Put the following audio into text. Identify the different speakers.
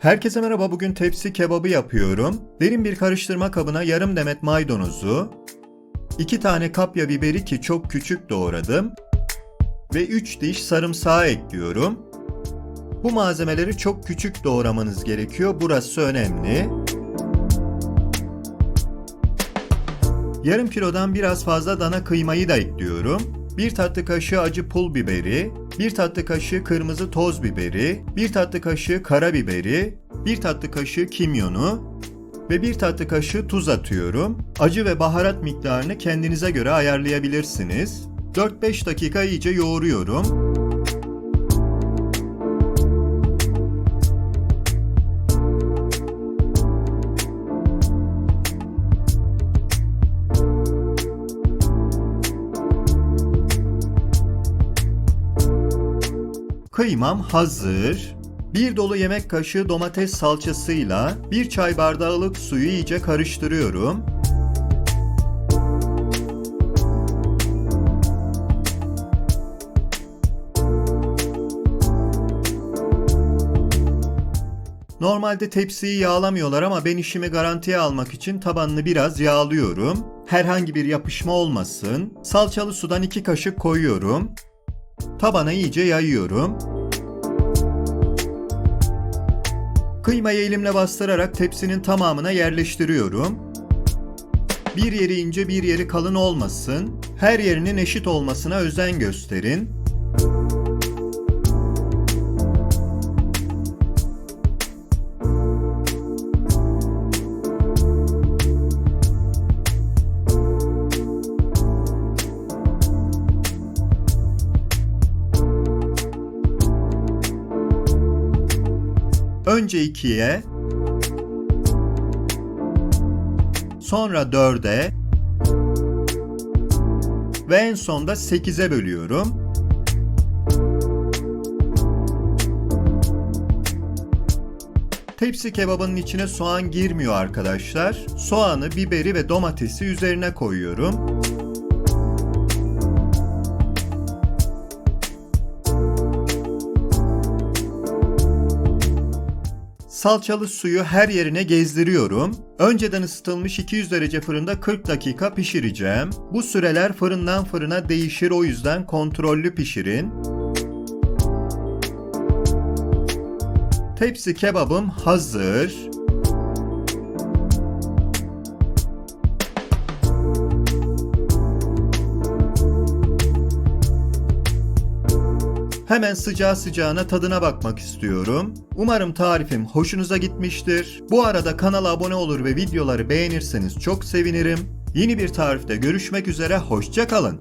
Speaker 1: Herkese merhaba. Bugün tepsi kebabı yapıyorum. Derin bir karıştırma kabına yarım demet maydanozu, 2 tane kapya biberi ki çok küçük doğradım ve 3 diş sarımsağı ekliyorum. Bu malzemeleri çok küçük doğramanız gerekiyor. Burası önemli. Yarım kilodan biraz fazla dana kıymayı da ekliyorum. 1 tatlı kaşığı acı pul biberi, 1 tatlı kaşığı kırmızı toz biberi, 1 tatlı kaşığı karabiberi, 1 tatlı kaşığı kimyonu ve 1 tatlı kaşığı tuz atıyorum. Acı ve baharat miktarını kendinize göre ayarlayabilirsiniz. 4-5 dakika iyice yoğuruyorum. Kıymam hazır. Bir dolu yemek kaşığı domates salçasıyla bir çay bardağı ılık suyu iyice karıştırıyorum. Normalde tepsiyi yağlamıyorlar ama ben işimi garantiye almak için tabanını biraz yağlıyorum. Herhangi bir yapışma olmasın. Salçalı sudan 2 kaşık koyuyorum. Tabana iyice yayıyorum. Kıymayı elimle bastırarak tepsinin tamamına yerleştiriyorum. Bir yeri ince bir yeri kalın olmasın. Her yerinin eşit olmasına özen gösterin. Önce 2'ye, sonra 4'e ve en sonda 8'e bölüyorum. Tepsi kebabının içine soğan girmiyor arkadaşlar. Soğanı, biberi ve domatesi üzerine koyuyorum. Salçalı suyu her yerine gezdiriyorum. Önceden ısıtılmış 200 derece fırında 40 dakika pişireceğim. Bu süreler fırından fırına değişir o yüzden kontrollü pişirin. Tepsi kebabım hazır. Hemen sıcağı sıcağına tadına bakmak istiyorum. Umarım tarifim hoşunuza gitmiştir. Bu arada kanala abone olur ve videoları beğenirseniz çok sevinirim. Yeni bir tarifte görüşmek üzere, hoşçakalın.